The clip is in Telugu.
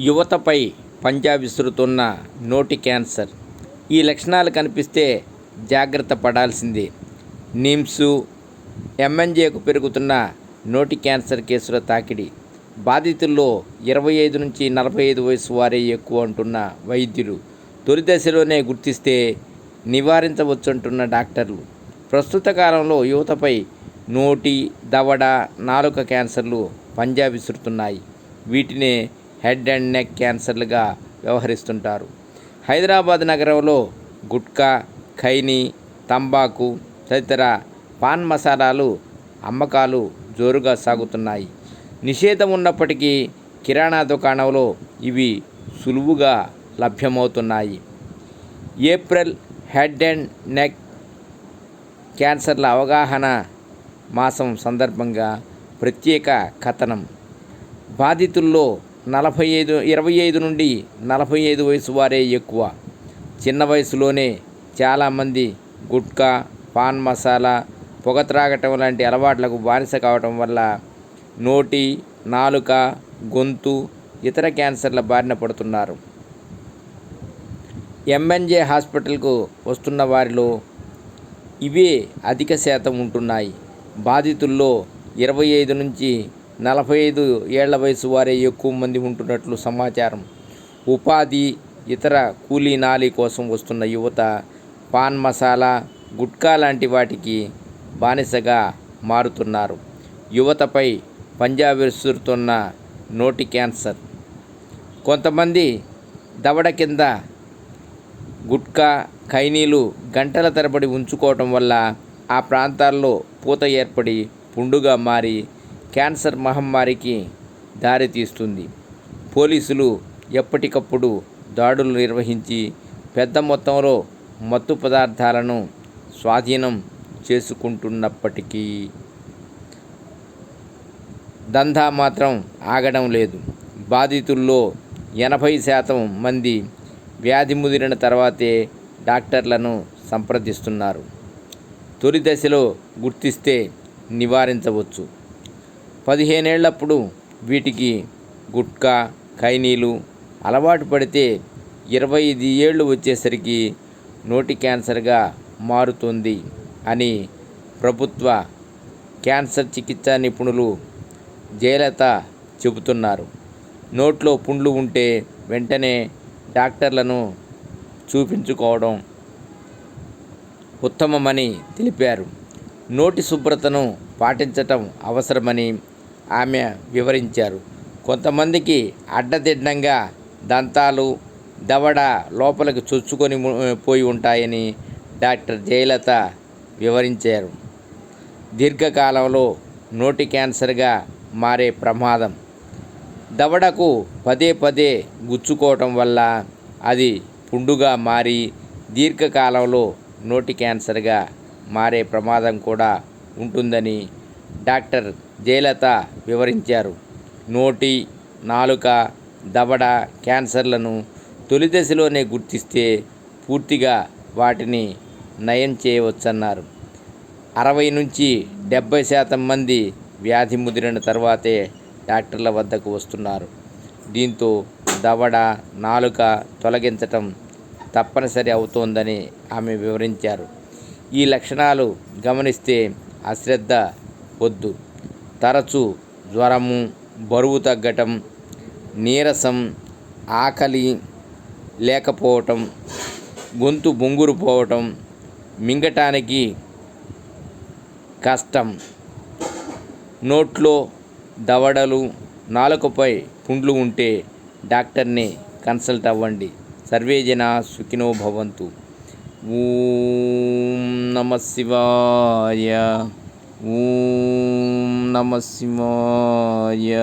యువతపై పంజా విసురుతున్న నోటి క్యాన్సర్. ఈ లక్షణాలు కనిపిస్తే జాగ్రత్త పడాల్సిందే. నిమ్స్ ఎంఎన్జేకు పెరుగుతున్న నోటి క్యాన్సర్ కేసుల తాకిడి. బాధితుల్లో ఇరవై ఐదు నుంచి నలభై ఐదు వయసు వారే ఎక్కువ అంటున్న వైద్యులు. తొలి దశలోనే గుర్తిస్తే నివారించవచ్చంటున్న డాక్టర్లు. ప్రస్తుత కాలంలో యువతపై నోటి దవడ నాలుక క్యాన్సర్లు పంజా విసురుతున్నాయి. వీటినే హెడ్ అండ్ నెక్ క్యాన్సర్లుగా వ్యవహరిస్తుంటారు. హైదరాబాద్ నగరంలో గుట్కా ఖైనీ తంబాకు తదితర పాన్ మసాలాలు అమ్మకాలు జోరుగా సాగుతున్నాయి. నిషేధం ఉన్నప్పటికీ కిరాణా దుకాణంలో ఇవి సులువుగా లభ్యమవుతున్నాయి. ఏప్రిల్ హెడ్ అండ్ నెక్ క్యాన్సర్ల అవగాహన మాసం సందర్భంగా ప్రత్యేక కథనం. బాధితుల్లో నలభై ఐదు ఇరవై ఐదు నుండి నలభై ఐదు వయసు వారే ఎక్కువ. చిన్న వయసులోనే చాలామంది గుట్కా పాన్ మసాలా పొగ త్రాగటం లాంటి అలవాట్లకు బానిస కావటం వల్ల నోటి నాలుక గొంతు ఇతర క్యాన్సర్ల బారిన పడుతున్నారు. ఎంఎన్జే హాస్పిటల్కు వస్తున్న వారిలో ఇవే అధిక శాతం ఉంటున్నాయి. బాధితుల్లో ఇరవై ఐదు నుంచి నలభై ఐదు ఏళ్ళ వయసు వారే ఎక్కువ మంది ఉంటున్నట్లు సమాచారం. ఉపాధి ఇతర కూలీ నాలి కోసం వస్తున్న యువత పాన్ మసాలా గుట్కా లాంటి వాటికి బానిసగా మారుతున్నారు. యువతపై పంజా విసురుతున్న నోటి క్యాన్సర్. కొంతమంది దవడ కింద గుట్కా ఖైనీలు గంటల తరబడి ఉంచుకోవటం వల్ల ఆ ప్రాంతాల్లో పూత ఏర్పడి పుండుగా మారి క్యాన్సర్ మహమ్మారికి దారితీస్తుంది పోలీసులు ఎప్పటికప్పుడు దాడులు నిర్వహించి పెద్ద మొత్తంలో మత్తు పదార్థాలను స్వాధీనం చేసుకుంటున్నప్పటికీ దందా మాత్రం ఆగడం లేదు. బాధితుల్లో ఎనభై శాతం మంది వ్యాధి ముదిరిన తర్వాతే డాక్టర్లను సంప్రదిస్తున్నారు. తొలి దశలో గుర్తిస్తే నివారించవచ్చు. పదిహేనేళ్ళప్పుడు వీటికి గుట్కా ఖైనీలు అలవాటు పడితే ఇరవై ఐదు ఏళ్ళు వచ్చేసరికి నోటి క్యాన్సర్గా మారుతుంది అని ప్రభుత్వ క్యాన్సర్ చికిత్సా నిపుణులు జయలత చెబుతున్నారు. నోట్లో పుండ్లు ఉంటే వెంటనే డాక్టర్లను చూపించుకోవడం ఉత్తమమని తెలిపారు. నోటి శుభ్రతను పాటించటం అవసరమని ఆమె వివరించారు. కొంతమందికి అడ్డదిడ్డంగా దంతాలు దవడ లోపలికి చొచ్చుకొని పోయి ఉంటాయని డాక్టర్ జయలత వివరించారు. దీర్ఘకాలంలో నోటి క్యాన్సర్గా మారే ప్రమాదం. దవడకు పదే పదే గుచ్చుకోవటం వల్ల అది పుండుగా మారి దీర్ఘకాలంలో నోటి క్యాన్సర్గా మారే ప్రమాదం కూడా ఉంటుందని డాక్టర్ జయలత వివరించారు. నోటి నాలుక దవడ క్యాన్సర్లను తొలి దశలోనే గుర్తిస్తే పూర్తిగా వాటిని నయం చేయవచ్చన్నారు. అరవై నుంచి డెబ్బై శాతం మంది వ్యాధి ముదిరిన తర్వాతే డాక్టర్ల వద్దకు వస్తున్నారు. దీంతో దవడ నాలుక తొలగించటం తప్పనిసరి అవుతోందని ఆమె వివరించారు. ఈ లక్షణాలు గమనిస్తే అశ్రద్ధ వద్దు తరచు జ్వరము బరువు తగ్గటం నీరసం ఆకలి లేకపోవటం గొంతు బొంగురు పోవటం మింగటానికి కష్టం. నోట్లో దవడలు నాలుకపై పుండ్లు ఉంటే డాక్టర్ని కన్సల్ట్ అవ్వండి. సర్వేజన సుఖినో భవంతు. ఓం నమ శివాయ. ఓం నమ శివాయ